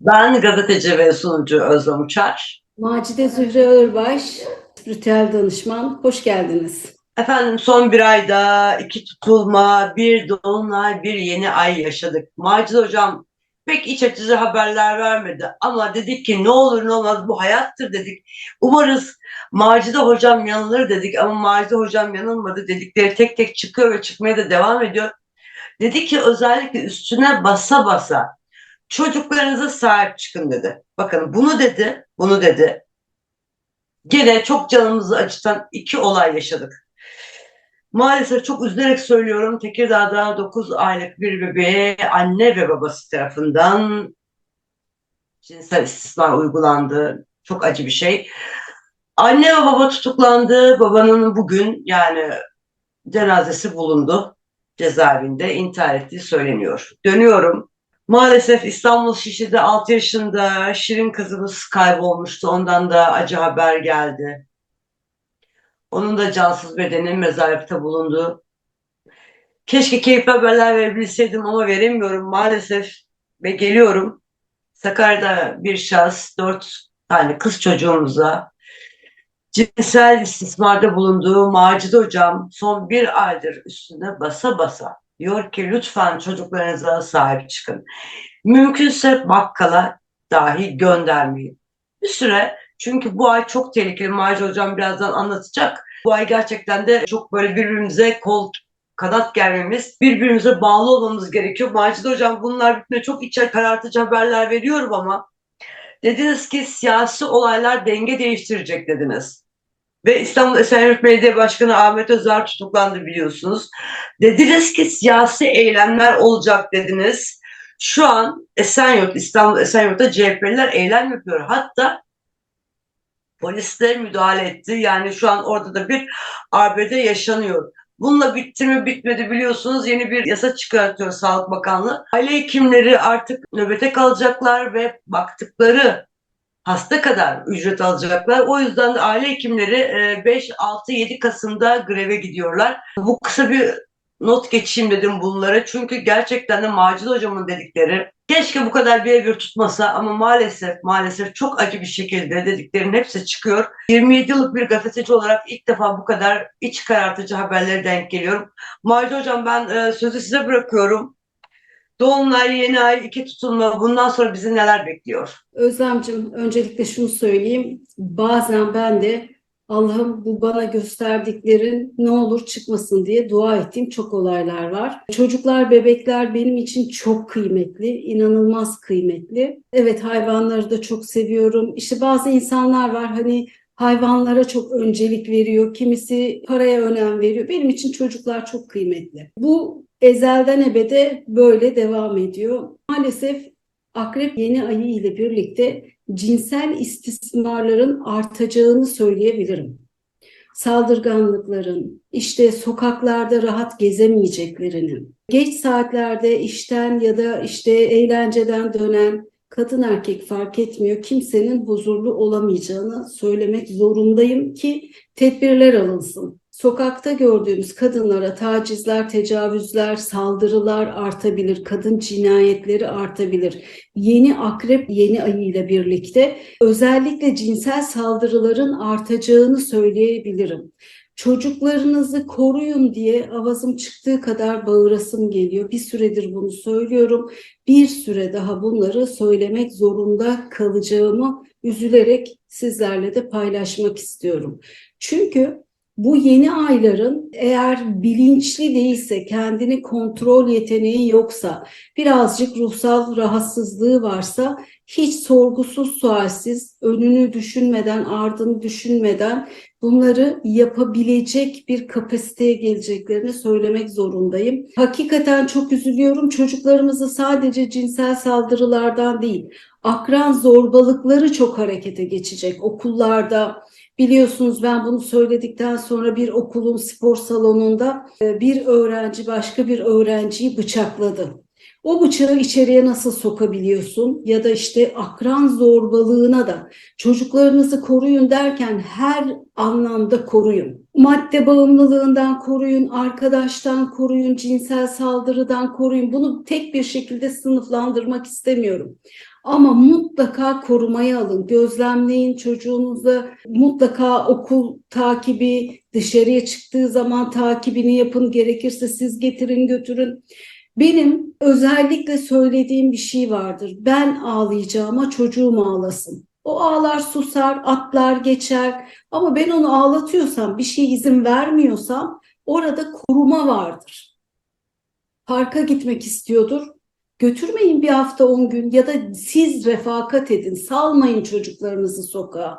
Ben gazeteci ve sunucu Özlem Uçar. Macide Zühre Ağırbaş, spiritüel danışman. Hoş geldiniz. Efendim son bir ayda iki tutulma, bir dolunay, bir yeni ay yaşadık. Macide Hocam pek iç açıcı haberler vermedi ama dedik ki ne olur ne olmaz bu hayattır dedik. Umarız Macide Hocam yanılır dedik ama Macide Hocam yanılmadı dedikleri tek tek çıkıyor ve çıkmaya da devam ediyor. Dedi ki özellikle üstüne basa basa çocuklarınıza sahip çıkın dedi. Bakın bunu dedi, bunu dedi. Gene çok canımızı acıtan iki olay yaşadık. Maalesef çok üzülerek söylüyorum Tekirdağ'da 9 aylık bir bebeğe anne ve babası tarafından cinsel istismar uygulandı. Çok acı bir şey. Anne ve baba tutuklandı. Babanın bugün yani cenazesi bulundu. Cezaevinde intihar ettiği söyleniyor. Dönüyorum. Maalesef İstanbul Şişli'de 6 yaşında Şirin kızımız kaybolmuştu. Ondan da acı haber geldi. Onun da cansız bedeni mezarlıkta bulundu. Keşke keyifli haberler verebilseydim ama veremiyorum maalesef. Ve geliyorum. Sakarya'da bir şahıs dört tane kız çocuğumuza cinsel istismarda bulunduğu Macide Hocam son bir aydır üstüne basa basa diyor ki lütfen çocuklarınıza sahip çıkın. Mümkünse bakkala dahi göndermeyin. Bir süre çünkü bu ay çok tehlikeli. Macide Hocam birazdan anlatacak. Bu ay gerçekten de çok böyle birbirimize kol kanat germemiz, birbirimize bağlı olmamız gerekiyor. Macide Hocam bunlar bitme çok içe karartıcı haberler veriyorum ama dediniz ki siyasi olaylar denge değiştirecek dediniz. Ve İstanbul Esenyurt Belediye Başkanı Ahmet Özer tutuklandı biliyorsunuz. Dediniz ki siyasi eylemler olacak dediniz. Şu an Esenyurt, İstanbul Esenyurt'ta CHP'liler eylem yapıyor. Hatta polisler müdahale etti. Yani şu an orada da bir arbede yaşanıyor. Bununla bitti mi bitmedi biliyorsunuz yeni bir yasa çıkartıyor Sağlık Bakanlığı. Aile hekimleri artık nöbete kalacaklar ve baktıkları hasta kadar ücret alacaklar. O yüzden de aile hekimleri 5, 6, 7 Kasım'da greve gidiyorlar. Bu kısa bir not geçeyim dedim bunlara. Çünkü gerçekten de Macide Hocam'ın dedikleri keşke bu kadar bir tutmasa ama maalesef maalesef çok acı bir şekilde dediklerin hepsi çıkıyor. 27 yıllık bir gazeteci olarak ilk defa bu kadar iç karartıcı haberlere denk geliyorum. Macide Hocam ben e, sözü size bırakıyorum. Dolunay, yeni ay, iki tutulma bundan sonra bizi neler bekliyor? Özlemcim öncelikle şunu söyleyeyim. Bazen ben de Allah'ım bu bana gösterdiklerin ne olur çıkmasın diye dua ettiğim çok olaylar var. Çocuklar, bebekler benim için çok kıymetli, inanılmaz kıymetli. Evet hayvanları da çok seviyorum. İşte bazı insanlar var hani hayvanlara çok öncelik veriyor, kimisi paraya önem veriyor. Benim için çocuklar çok kıymetli. Bu ezelden ebede böyle devam ediyor. Maalesef Akrep yeni ayı ile birlikte cinsel istismarların artacağını söyleyebilirim. Saldırganlıkların, işte sokaklarda rahat gezemeyeceklerinin, geç saatlerde işten ya da işte eğlenceden dönen kadın erkek fark etmiyor kimsenin huzurlu olamayacağını söylemek zorundayım ki tedbirler alınsın. Sokakta gördüğümüz kadınlara tacizler, tecavüzler, saldırılar artabilir, kadın cinayetleri artabilir. Yeni akrep yeni ayıyla birlikte özellikle cinsel saldırıların artacağını söyleyebilirim. Çocuklarınızı koruyun diye avazım çıktığı kadar bağırasım geliyor. Bir süredir bunu söylüyorum. Bir süre daha bunları söylemek zorunda kalacağımı üzülerek sizlerle de paylaşmak istiyorum. Çünkü bu yeni ayların eğer bilinçli değilse, kendini kontrol yeteneği yoksa, birazcık ruhsal rahatsızlığı varsa hiç sorgusuz sualsiz, önünü düşünmeden, ardını düşünmeden bunları yapabilecek bir kapasiteye geleceklerini söylemek zorundayım. Hakikaten çok üzülüyorum. Çocuklarımızı sadece cinsel saldırılardan değil, akran zorbalıkları çok harekete geçecek. Okullarda, Biliyorsunuz ben bunu söyledikten sonra bir okulun spor salonunda bir öğrenci başka bir öğrenciyi bıçakladı. O bıçağı içeriye nasıl sokabiliyorsun ya da işte akran zorbalığına da çocuklarınızı koruyun derken her anlamda koruyun. Madde bağımlılığından koruyun, arkadaştan koruyun, cinsel saldırıdan koruyun. Bunu tek bir şekilde sınıflandırmak istemiyorum. Ama mutlaka korumaya alın, gözlemleyin çocuğunuza, mutlaka okul takibi, dışarıya çıktığı zaman takibini yapın, gerekirse siz getirin götürün. Benim özellikle söylediğim bir şey vardır. Ben ağlayacağıma çocuğum ağlasın. O ağlar susar, atlar geçer ama ben onu ağlatıyorsam, bir şey izin vermiyorsam orada koruma vardır. Parka gitmek istiyordur. Götürmeyin bir hafta on gün ya da siz refakat edin. Salmayın çocuklarınızı sokağa.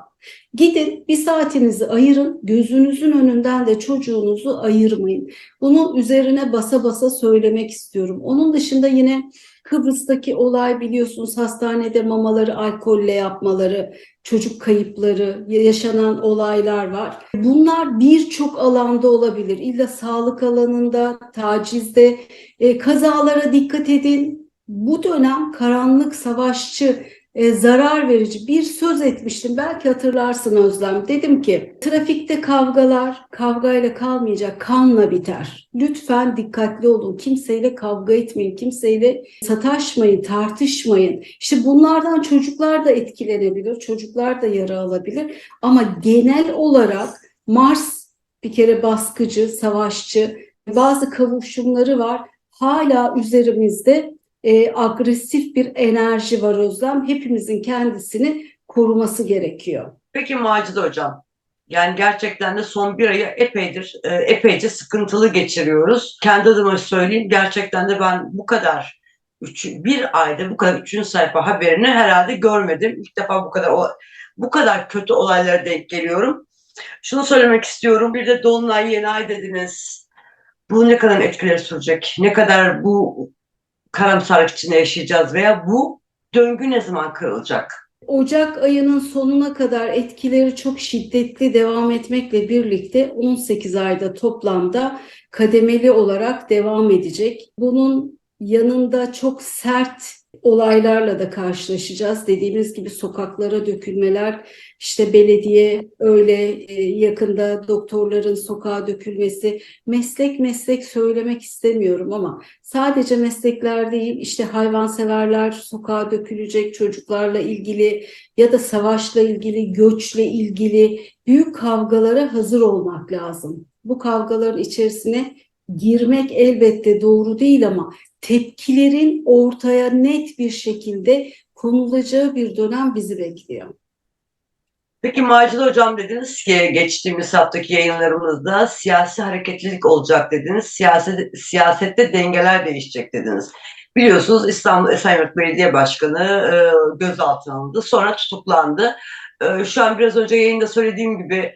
Gidin bir saatinizi ayırın. Gözünüzün önünden de çocuğunuzu ayırmayın. Bunu üzerine basa basa söylemek istiyorum. Onun dışında yine Kıbrıs'taki olay biliyorsunuz hastanede mamaları alkolle yapmaları, çocuk kayıpları, yaşanan olaylar var. Bunlar birçok alanda olabilir. İlla sağlık alanında, tacizde, e, kazalara dikkat edin. Bu dönem karanlık, savaşçı, e, zarar verici bir söz etmiştim. Belki hatırlarsın Özlem. Dedim ki trafikte kavgalar kavgayla kalmayacak, kanla biter. Lütfen dikkatli olun. Kimseyle kavga etmeyin, kimseyle sataşmayın, tartışmayın. İşte bunlardan çocuklar da etkilenebilir, çocuklar da yara alabilir. Ama genel olarak Mars bir kere baskıcı, savaşçı, bazı kavuşumları var. Hala üzerimizde e, agresif bir enerji var Özlem. Hepimizin kendisini koruması gerekiyor. Peki Macide Hocam, yani gerçekten de son bir ayı epeydir, e, epeyce sıkıntılı geçiriyoruz. Kendi adıma söyleyeyim, gerçekten de ben bu kadar, üç, bir ayda bu kadar üçüncü sayfa haberini herhalde görmedim. İlk defa bu kadar bu kadar kötü olaylara denk geliyorum. Şunu söylemek istiyorum, bir de Dolunay yeni ay dediniz. Bu ne kadar etkileri sürecek? Ne kadar bu karamsarlık içinde yaşayacağız veya bu döngü ne zaman kırılacak? Ocak ayının sonuna kadar etkileri çok şiddetli devam etmekle birlikte 18 ayda toplamda kademeli olarak devam edecek. Bunun yanında çok sert olaylarla da karşılaşacağız. Dediğimiz gibi sokaklara dökülmeler, işte belediye öyle e, yakında doktorların sokağa dökülmesi, meslek meslek söylemek istemiyorum ama sadece meslekler değil, işte hayvanseverler sokağa dökülecek çocuklarla ilgili ya da savaşla ilgili, göçle ilgili büyük kavgalara hazır olmak lazım. Bu kavgaların içerisine girmek elbette doğru değil ama tepkilerin ortaya net bir şekilde konulacağı bir dönem bizi bekliyor. Peki Macide Hocam dediniz ki geçtiğimiz haftaki yayınlarımızda siyasi hareketlilik olacak dediniz. Siyaset, siyasette dengeler değişecek dediniz. Biliyorsunuz İstanbul Esenyurt Belediye Başkanı e, gözaltına alındı. Sonra tutuklandı. E, şu an biraz önce yayında söylediğim gibi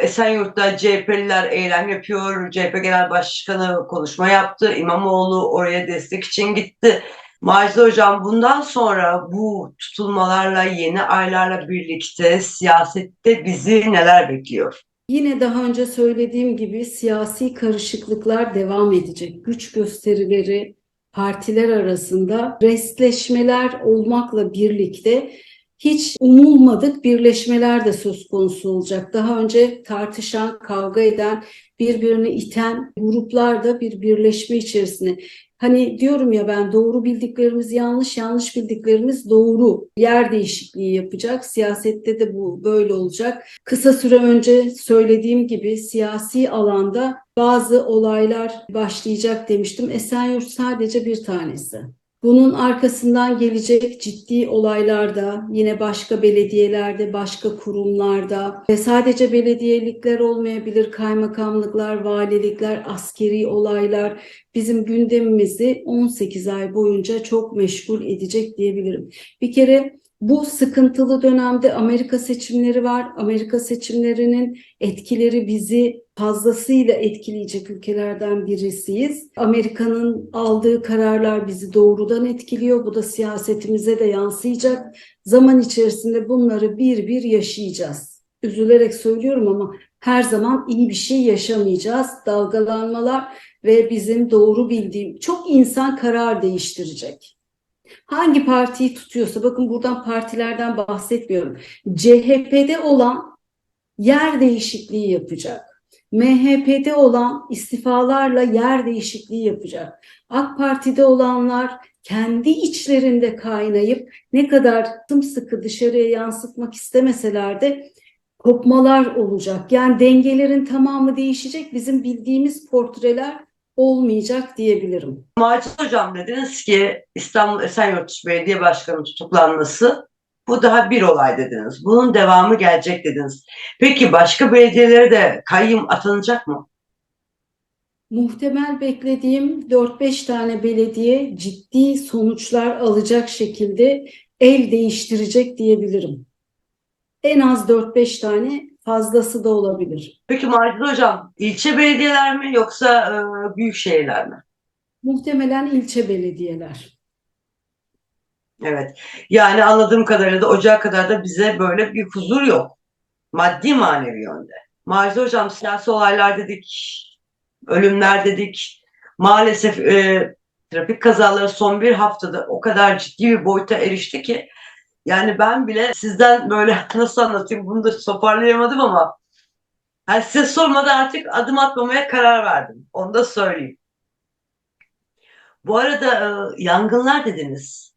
Esenyurt'ta CHP'liler eylem yapıyor. CHP Genel Başkanı konuşma yaptı. İmamoğlu oraya destek için gitti. Macide Hocam bundan sonra bu tutulmalarla, yeni aylarla birlikte siyasette bizi neler bekliyor? Yine daha önce söylediğim gibi siyasi karışıklıklar devam edecek. Güç gösterileri partiler arasında restleşmeler olmakla birlikte hiç umulmadık birleşmeler de söz konusu olacak. Daha önce tartışan, kavga eden, birbirini iten gruplar da bir birleşme içerisine. Hani diyorum ya ben doğru bildiklerimiz yanlış, yanlış bildiklerimiz doğru. Yer değişikliği yapacak. Siyasette de bu böyle olacak. Kısa süre önce söylediğim gibi siyasi alanda bazı olaylar başlayacak demiştim. Esenyurt sadece bir tanesi. Bunun arkasından gelecek ciddi olaylarda, yine başka belediyelerde, başka kurumlarda ve sadece belediyelikler olmayabilir, kaymakamlıklar, valilikler, askeri olaylar bizim gündemimizi 18 ay boyunca çok meşgul edecek diyebilirim. Bir kere bu sıkıntılı dönemde Amerika seçimleri var. Amerika seçimlerinin etkileri bizi fazlasıyla etkileyecek ülkelerden birisiyiz. Amerika'nın aldığı kararlar bizi doğrudan etkiliyor. Bu da siyasetimize de yansıyacak. Zaman içerisinde bunları bir bir yaşayacağız. Üzülerek söylüyorum ama her zaman iyi bir şey yaşamayacağız. Dalgalanmalar ve bizim doğru bildiğim çok insan karar değiştirecek. Hangi partiyi tutuyorsa bakın buradan partilerden bahsetmiyorum. CHP'de olan yer değişikliği yapacak. MHP'de olan istifalarla yer değişikliği yapacak. AK Parti'de olanlar kendi içlerinde kaynayıp ne kadar sımsıkı dışarıya yansıtmak istemeseler de kopmalar olacak. Yani dengelerin tamamı değişecek. Bizim bildiğimiz portreler olmayacak diyebilirim. Macit Hocam dediniz ki İstanbul Esenyurt Belediye Başkanı tutuklanması bu daha bir olay dediniz. Bunun devamı gelecek dediniz. Peki başka belediyelere de kayyum atanacak mı? Muhtemel beklediğim 4-5 tane belediye ciddi sonuçlar alacak şekilde el değiştirecek diyebilirim. En az 4-5 tane fazlası da olabilir. Peki Macit Hocam ilçe belediyeler mi yoksa e, büyük şehirler mi? Muhtemelen ilçe belediyeler. Evet. Yani anladığım kadarıyla da ocağa kadar da bize böyle bir huzur yok. Maddi manevi yönde. Macit Hocam siyasi olaylar dedik, ölümler dedik. Maalesef e, trafik kazaları son bir haftada o kadar ciddi bir boyuta erişti ki yani ben bile sizden böyle nasıl anlatayım bunu da toparlayamadım ama yani size sormadan artık adım atmamaya karar verdim. Onu da söyleyeyim. Bu arada e, yangınlar dediniz.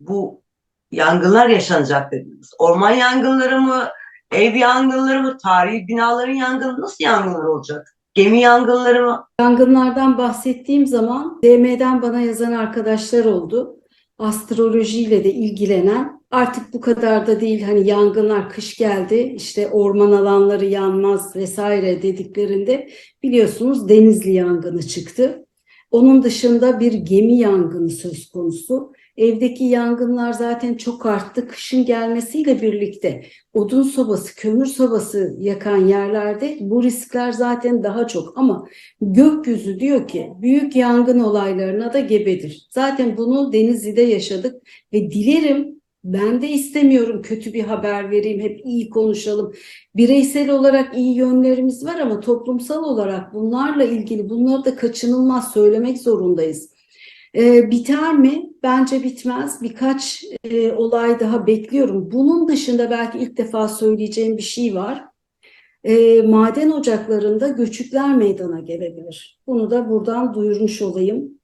Bu yangınlar yaşanacak dediniz. Orman yangınları mı, ev yangınları mı, tarihi binaların yangını nasıl yangınlar olacak? Gemi yangınları mı? Yangınlardan bahsettiğim zaman DM'den bana yazan arkadaşlar oldu. Astrolojiyle de ilgilenen artık bu kadar da değil hani yangınlar kış geldi işte orman alanları yanmaz vesaire dediklerinde biliyorsunuz Denizli yangını çıktı. Onun dışında bir gemi yangını söz konusu. Evdeki yangınlar zaten çok arttı. Kışın gelmesiyle birlikte odun sobası, kömür sobası yakan yerlerde bu riskler zaten daha çok. Ama gökyüzü diyor ki büyük yangın olaylarına da gebedir. Zaten bunu Denizli'de yaşadık ve dilerim ben de istemiyorum kötü bir haber vereyim, hep iyi konuşalım. Bireysel olarak iyi yönlerimiz var ama toplumsal olarak bunlarla ilgili bunları da kaçınılmaz söylemek zorundayız. Ee, biter mi? Bence bitmez. Birkaç e, olay daha bekliyorum. Bunun dışında belki ilk defa söyleyeceğim bir şey var. E, maden ocaklarında göçükler meydana gelebilir. Bunu da buradan duyurmuş olayım.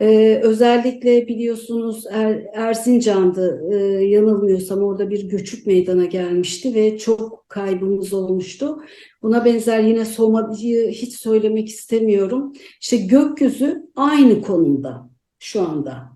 Ee, özellikle biliyorsunuz er, Erzincan'dı e, yanılmıyorsam orada bir göçük meydana gelmişti ve çok kaybımız olmuştu. Buna benzer yine Soma'yı hiç söylemek istemiyorum. İşte gökyüzü aynı konumda şu anda.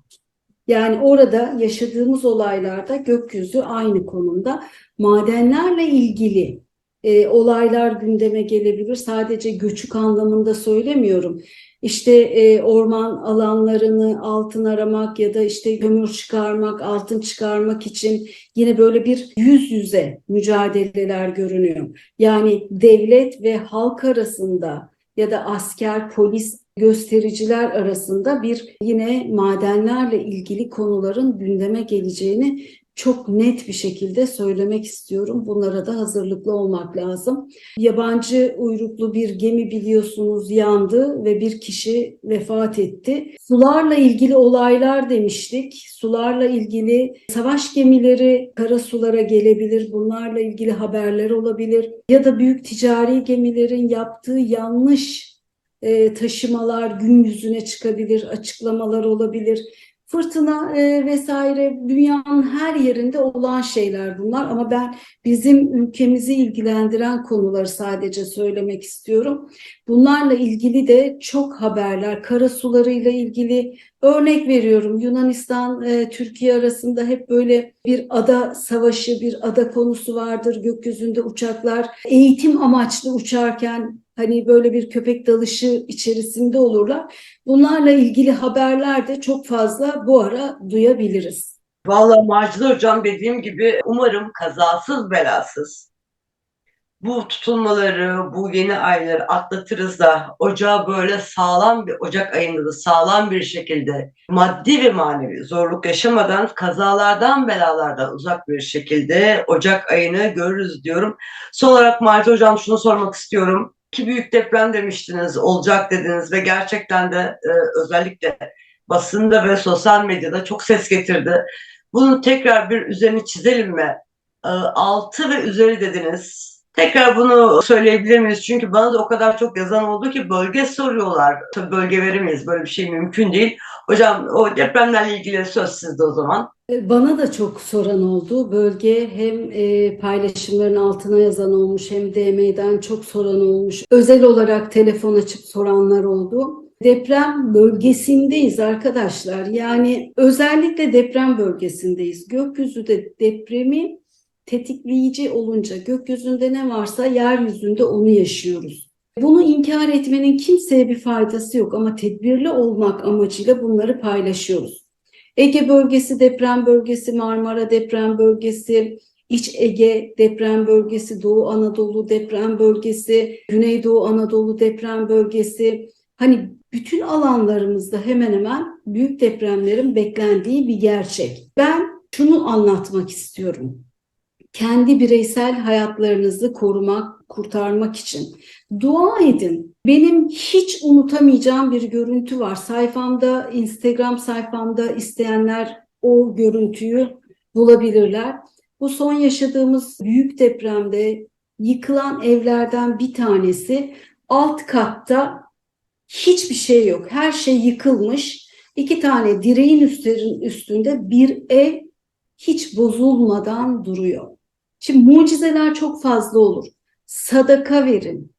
Yani orada yaşadığımız olaylarda gökyüzü aynı konumda. Madenlerle ilgili e, olaylar gündeme gelebilir. Sadece göçük anlamında söylemiyorum. İşte e, orman alanlarını altın aramak ya da işte kömür çıkarmak, altın çıkarmak için yine böyle bir yüz yüze mücadeleler görünüyor. Yani devlet ve halk arasında ya da asker, polis göstericiler arasında bir yine madenlerle ilgili konuların gündeme geleceğini çok net bir şekilde söylemek istiyorum. Bunlara da hazırlıklı olmak lazım. Yabancı uyruklu bir gemi biliyorsunuz yandı ve bir kişi vefat etti. Sularla ilgili olaylar demiştik. Sularla ilgili savaş gemileri kara sulara gelebilir. Bunlarla ilgili haberler olabilir. Ya da büyük ticari gemilerin yaptığı yanlış e, taşımalar gün yüzüne çıkabilir, açıklamalar olabilir. Fırtına e, vesaire dünyanın her yerinde olan şeyler bunlar ama ben bizim ülkemizi ilgilendiren konuları sadece söylemek istiyorum. Bunlarla ilgili de çok haberler, kara sularıyla ilgili örnek veriyorum. Yunanistan, e, Türkiye arasında hep böyle bir ada savaşı, bir ada konusu vardır. Gökyüzünde uçaklar eğitim amaçlı uçarken hani böyle bir köpek dalışı içerisinde olurlar. Bunlarla ilgili haberler de çok fazla bu ara duyabiliriz. Vallahi Macit Hocam dediğim gibi umarım kazasız belasız bu tutulmaları, bu yeni ayları atlatırız da ocağı böyle sağlam bir Ocak ayında da sağlam bir şekilde maddi ve manevi zorluk yaşamadan kazalardan belalardan uzak bir şekilde Ocak ayını görürüz diyorum. Son olarak Macit Hocam şunu sormak istiyorum. İki büyük deprem demiştiniz, olacak dediniz ve gerçekten de e, özellikle basında ve sosyal medyada çok ses getirdi. Bunu tekrar bir üzerini çizelim mi? E, altı ve üzeri dediniz. Tekrar bunu söyleyebilir miyiz? Çünkü bana da o kadar çok yazan oldu ki bölge soruyorlar. Tabii bölge veremeyiz. Böyle bir şey mümkün değil. Hocam o depremlerle ilgili söz sizde o zaman. E, Bana da çok soran oldu. Bölge hem e, paylaşımların altına yazan olmuş hem DM'den çok soran olmuş. Özel olarak telefon açıp soranlar oldu. Deprem bölgesindeyiz arkadaşlar. Yani özellikle deprem bölgesindeyiz. Gökyüzü de depremi tetikleyici olunca gökyüzünde ne varsa yeryüzünde onu yaşıyoruz. Bunu inkar etmenin kimseye bir faydası yok ama tedbirli olmak amacıyla bunları paylaşıyoruz. Ege bölgesi deprem bölgesi, Marmara deprem bölgesi, İç Ege deprem bölgesi, Doğu Anadolu deprem bölgesi, Güneydoğu Anadolu deprem bölgesi. Hani bütün alanlarımızda hemen hemen büyük depremlerin beklendiği bir gerçek. Ben şunu anlatmak istiyorum. Kendi bireysel hayatlarınızı korumak, kurtarmak için dua edin. Benim hiç unutamayacağım bir görüntü var. Sayfamda, Instagram sayfamda isteyenler o görüntüyü bulabilirler. Bu son yaşadığımız büyük depremde yıkılan evlerden bir tanesi alt katta hiçbir şey yok. Her şey yıkılmış. İki tane direğin üstünde bir ev hiç bozulmadan duruyor. Şimdi mucizeler çok fazla olur. Sadaka verin.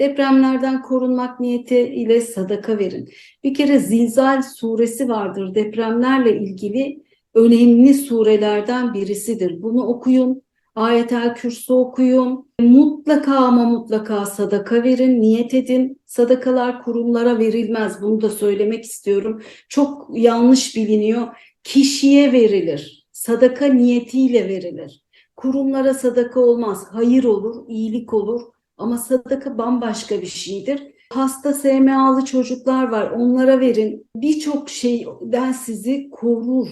Depremlerden korunmak niyetiyle sadaka verin. Bir kere Zilzal suresi vardır. Depremlerle ilgili önemli surelerden birisidir. Bunu okuyun. Ayetel Kürsü okuyun. Mutlaka ama mutlaka sadaka verin, niyet edin. Sadakalar kurumlara verilmez. Bunu da söylemek istiyorum. Çok yanlış biliniyor. Kişiye verilir. Sadaka niyetiyle verilir. Kurumlara sadaka olmaz. Hayır olur, iyilik olur. Ama sadaka bambaşka bir şeydir. Hasta SMA'lı çocuklar var. Onlara verin. Birçok şeyden sizi korur.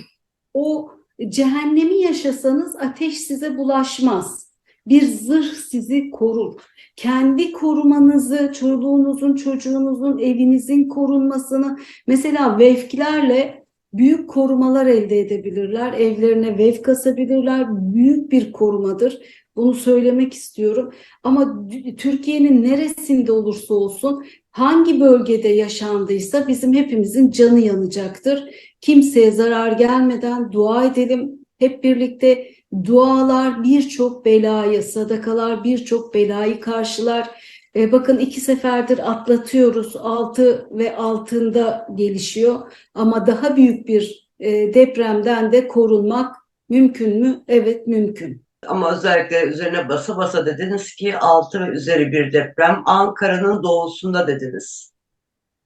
O cehennemi yaşasanız ateş size bulaşmaz. Bir zırh sizi korur. Kendi korumanızı, çoluğunuzun, çocuğunuzun, evinizin korunmasını mesela vefkilerle büyük korumalar elde edebilirler. Evlerine vefk asabilirler. Büyük bir korumadır. Bunu söylemek istiyorum. Ama Türkiye'nin neresinde olursa olsun hangi bölgede yaşandıysa bizim hepimizin canı yanacaktır. Kimseye zarar gelmeden dua edelim. Hep birlikte dualar birçok belayı, sadakalar birçok belayı karşılar. E, bakın iki seferdir atlatıyoruz. Altı ve altında gelişiyor. Ama daha büyük bir e, depremden de korunmak mümkün mü? Evet mümkün. Ama özellikle üzerine basa basa dediniz ki 6 ve üzeri bir deprem Ankara'nın doğusunda dediniz.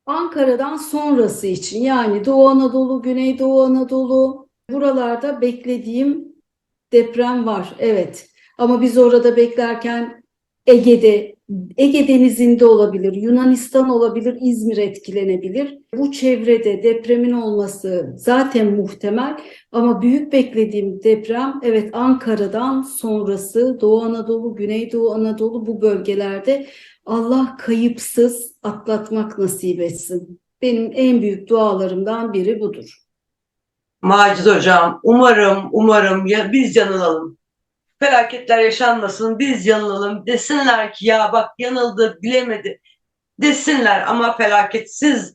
Ankara'dan sonrası için yani Doğu Anadolu, Güneydoğu Anadolu buralarda beklediğim deprem var. Evet. Ama biz orada beklerken Ege'de, Ege Denizi'nde olabilir, Yunanistan olabilir, İzmir etkilenebilir. Bu çevrede depremin olması zaten muhtemel ama büyük beklediğim deprem evet Ankara'dan sonrası Doğu Anadolu, Güneydoğu Anadolu bu bölgelerde Allah kayıpsız atlatmak nasip etsin. Benim en büyük dualarımdan biri budur. Macit Hocam umarım umarım ya biz yanılalım. Felaketler yaşanmasın biz yanılalım. Desinler ki ya bak yanıldı bilemedi. Desinler ama felaketsiz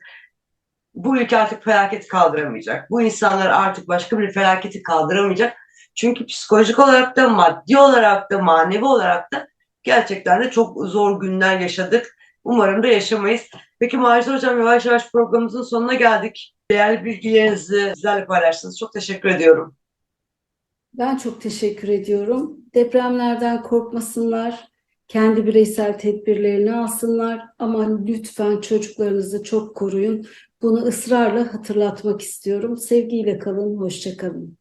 bu ülke artık felaket kaldıramayacak. Bu insanlar artık başka bir felaketi kaldıramayacak. Çünkü psikolojik olarak da maddi olarak da manevi olarak da gerçekten de çok zor günler yaşadık. Umarım da yaşamayız. Peki Macit Hocam yavaş yavaş programımızın sonuna geldik. Değerli bilgilerinizi bizlerle paylaştınız. Çok teşekkür ediyorum. Ben çok teşekkür ediyorum. Depremlerden korkmasınlar, kendi bireysel tedbirlerini alsınlar ama lütfen çocuklarınızı çok koruyun. Bunu ısrarla hatırlatmak istiyorum. Sevgiyle kalın, hoşça kalın.